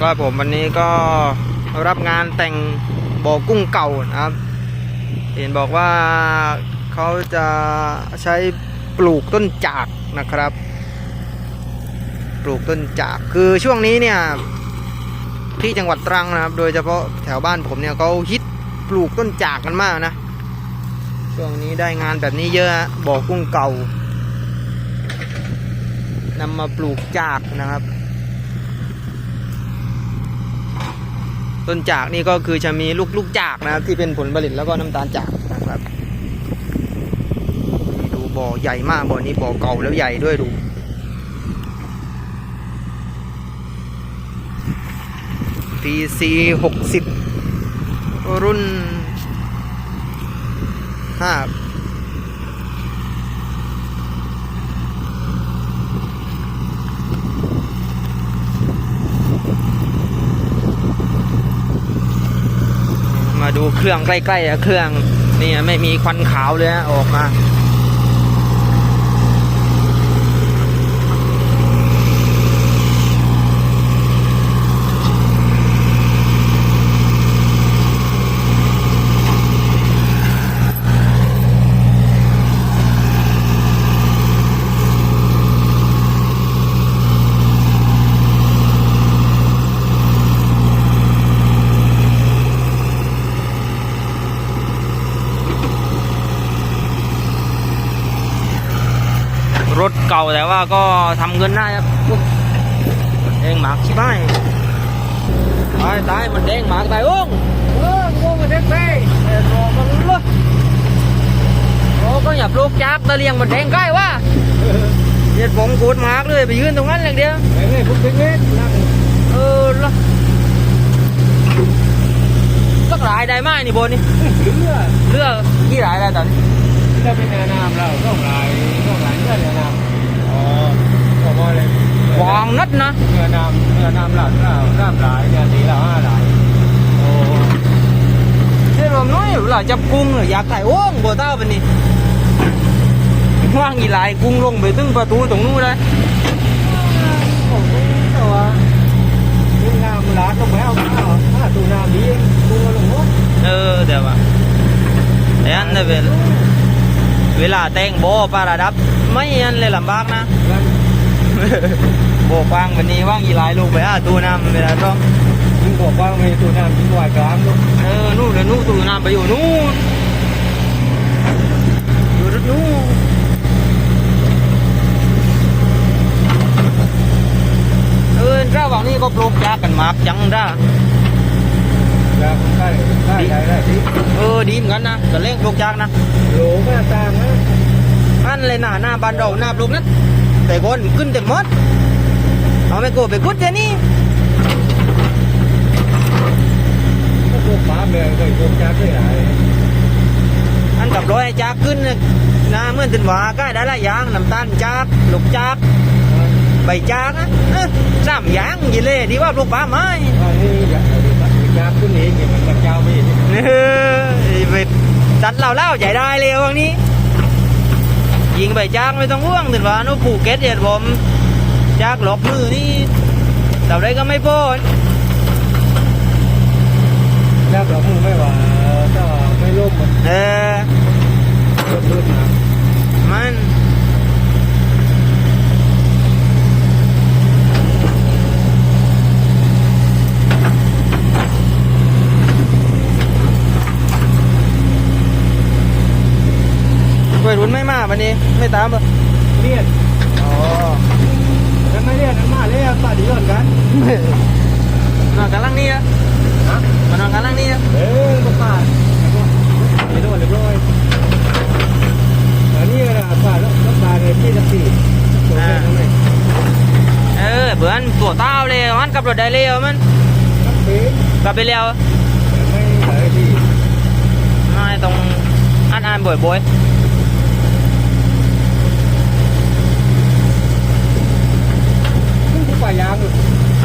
ครับผมวันนี้ก็รับงานแต่งบ่อกุ้งเก่านะครับ เห็นบอกว่าเขาจะใช้ปลูกต้นจากนะครับ ปลูกต้นจากคือช่วงนี้เนี่ยที่จังหวัดตรังนะครับ โดยเฉพาะแถวบ้านผมเนี่ยเขาฮิตปลูกต้นจากกันมากนะช่วงนี้ได้งานแบบนี้เยอะฮะบ่อกุ้งเก่านำมาปลูกจากนะครับ ต้นจากนี่ก็คือจะมีลูกลูกจากนะครับ ที่เป็นผลผลิตแล้วก็น้ำตาลจากนะครับนี่ดูบ่อใหญ่มากบ่อนี้บ่อเก่าแล้วใหญ่ด้วยดู PC หกสิบรุ่นห้า ดูเครื่องใกล้ๆเครื่องนี่ไม่มีควันขาวเลยฮะออกมา ว่าก็ทำเงินได้ครับอุ๊ยแดงหมากชิบหายตายตายมันแดงหมากตายโอ้งเออโง่มันแดงไปเออรอมันเลยโอ้ก็อย่าปลูกจักตะเลียงมันแดงใกล้วะเด็ดผมกูดหมากเลยไปยืนตรงนั้นอย่างเดียวไอ้เงี้ยพวกเด็กๆนั่งเออละสักหลายได้ไหมนี่โบนี่เรือเลือกกี่หลายได้ตอนนี้จะเป็นแนะนำเราต้องหลายต้องหลายเรื่องแนะนำอ๋อก็ว่าเลย วางนัดนะเนื้อนำเนื้อนำหลักเราน้ำหลายเนี่ยสีเราห้าหลายโอ้เดี๋ยวผมน้อยหล่ะจับกุ้งเห รออยากถ่ายโอ้งบัวเต้าเป็นนี่ว่างอีหลายกุ้งลงไปตึ้งประตูตรงนู้นเลยผมก็ว่าดูน้ำหลานต้องไปเอาข้าวถ้าดูน้ำดีดูลงหัวเออเดี๋ยวว่าแต่อันนั้นเป็นเวลาแต่งโบปลาระดับไม่อันเลยลำบากนะนั่นโบกวางวันนี้ว่างอีหลายลงไปอะตูน้ำเวลาต้องยิ่งบอกว่ามีตัวน้ำยิ่งวายกลางลูกเออนู่นเลยนู่นตูน้ำไปอยู่นู่นอยู่นู่นเออระหว่างนี้ก็ปลูกยากันมากจังด้าแล้วได้ได้ได้ได้ดีเออดีเหมือนกันนะแต่เล่งปลูกยากนะโหลก็ตามนะอันเลยหน้าหน้าบ้านเราหน้าปลูกนั้นแต่ก่อนขึ้นเต็มหมด เอาไม่โกไปกุดเจนี่ก็พวกฟ้าเมืองเคยพวกจ้าเคยหลายอันกับร้อยจากขึ้นน่ะนะเมื่อถึงว่าใกล้ได้ละอย่างน้ำตาลจากลูกจากใบจากนะเอ้อสามอย่างยี่เล่ดีว่าปลูกป่าไม้อันนี้อยากอยากขึ้นเองอย่างมันเจ้าไม่เห็นเออไอ้เวทตัดเหล่าเล่าใหญ่ได้เลยวันนี้ยิงใบจากไม่ต้องห่วงถึงว่านู้นผูกเก็ตเด็ดผม จากหลอกมือนี่แต่ได้ก็ไม่พ้นแล้วเรามึงไม่ว่าถ้าไม่ล่มมันเออล่มลื่นนะมันวัยรุ่นไม่มาวันนี้ ไม่ตามเหรอเลียนอ๋อ แล้วไม่เลียนนั้นมาเลียนป่าดีย้อนกันนอนกันล่างนี่อะฮะมานอนกันล่างนี่อะเออก็ป่าเรียบร้อยเรียบร้อยอันนี้นะป่าแล้วแล้วป่าเลยที่จะปีตัวเองนั่นเองเออเบื่อนตัวเต้าเลยมันกลับรถได้เร็วมันครับปีกลับไปเร็วไม่ไหลที่ไม่ตรงอันอันบ่อยบ่อย ที่ป่ายาง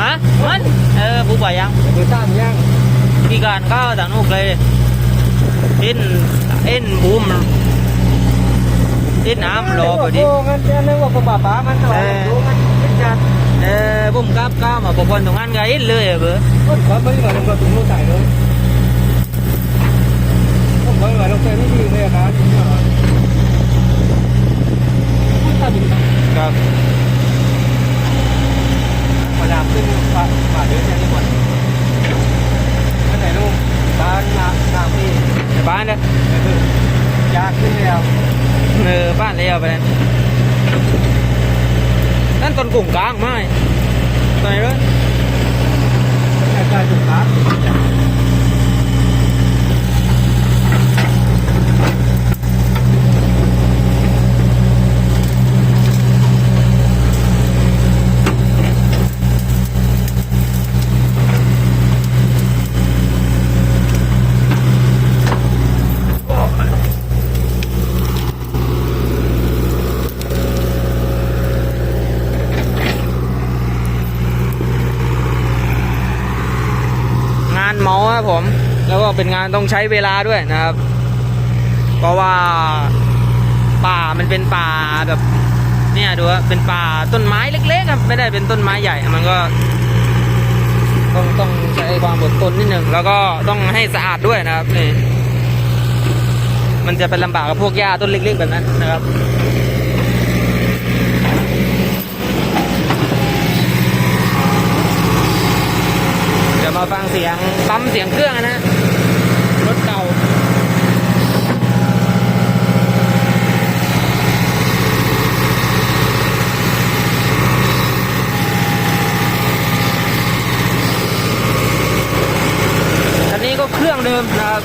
ฮะมันเออผู้ป่ายังไปตามย่างมีการก้าวต่างนุกเลยเอ็นเอ็นบูมเอ็นน้ำรอพอดีโอ้งั้นจะนึกว่าป่าป่ามันแต่ว่าดูมันจ้าเออผมกลับก้าวมาบอกคนตรงนั้นก็เห็นเลยอะเบอร์ต้นขอไม่ไหวลงมาถึงรูใส่เลยผมไม่ไหวลงไปไม่ดีเลยครับถ้าเป็นครับ มาดามขึ้นป่าป่าเดือดแค่นี้หมดอันไหนลูกบ้านนานาพี่ในบ้านเนี่ยยากขึ้นแล้วเออบ้านเลยเอาไปนั่นนั่นต้นกุ้งกลางไหมตอนไหนเลยใช่ใช่ถูกครับงาน เมาครับผม แล้วก็เป็นงานต้องใช้เวลาด้วยนะครับ เพราะว่าป่ามันเป็นป่าแบบเนี่ยดูว่าเป็นป่าต้นไม้เล็กๆครับไม่ได้เป็นต้นไม้ใหญ่ มันก็ ต้องต้องใช้ความอดทนนิดหนึ่งแล้วก็ต้องให้สะอาดด้วยนะครับนี่มันจะเป็นลำบากกับพวกหญ้าต้นเล็กๆแบบนั้นนะครับ ดี๋ยวมาฟังเสียงปั๊มเสียงเครื่องนะ รถเก่า อันนี้ก็เครื่องเดิมนะครับ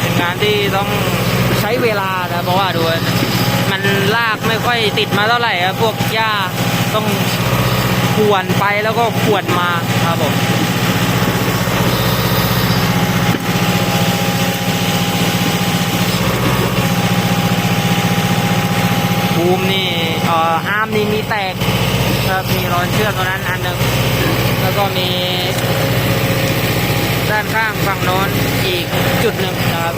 เป็นงานที่ต้องใช้เวลานะเพราะว่าดูมันลากไม่ค่อยติดมาเท่าไหร่ครับพวกหญ้าต้องขวนไปแล้วก็ขวนมาครับผมบูมนี่เอ่ออาร์มนี่มีแตกครับมีรอยเชือกตรงนั้นอันหนึ่งแล้วก็มี ด้านข้างฝั่งโน้นอีกจุดหนึ่งนะครับ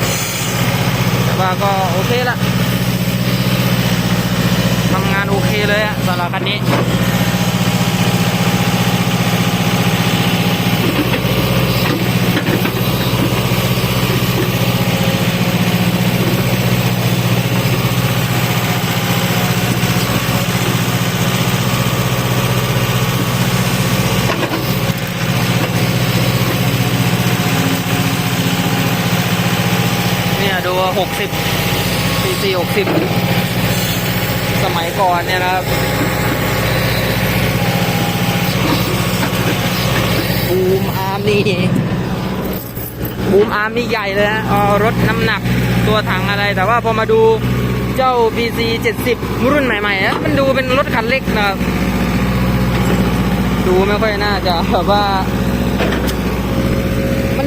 แต่ว่าก็โอเคละทำงานโอเคเลยอะสำหรับคันนี้ เนี่ยดูหกสิบซีซีหกสิบสมัยก่อนเนี่ยนะครับบูมอาร์มนี่บูมอาร์มนี่ใหญ่เลยนะเอรถน้ำหนักตัวถังอะไร แต่ว่าพอมาดูเจ้า BC 70 รุ่นใหม่ๆอะมันดูเป็นรถคันเล็กนะครับ ดูไม่ค่อยน่าจะแบบว่า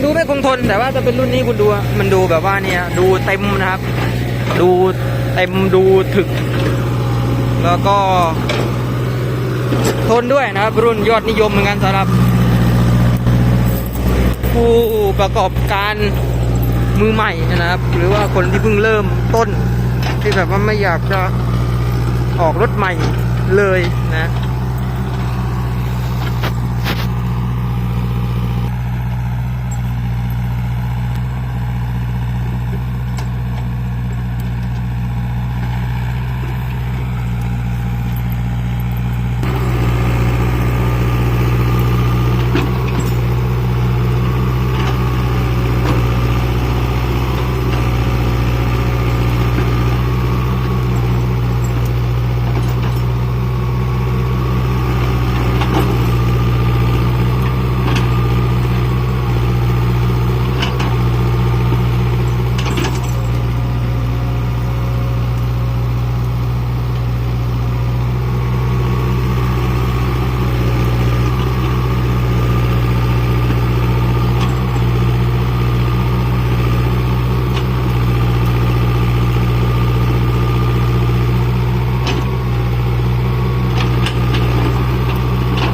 ดูไม่คงทนแต่ว่าจะเป็นรุ่นนี้คุณดูมันดูแบบว่าเนี่ยดูเต็มนะครับ ดูเต็มดูถึก แล้วก็ ทนด้วยนะครับ รุ่นยอดนิยมเหมือนกันสำหรับ ผู้ประกอบการมือใหม่นะครับ หรือว่าคนที่เพิ่งเริ่มต้น ที่แบบว่าไม่อยากจะออกรถใหม่เลยนะ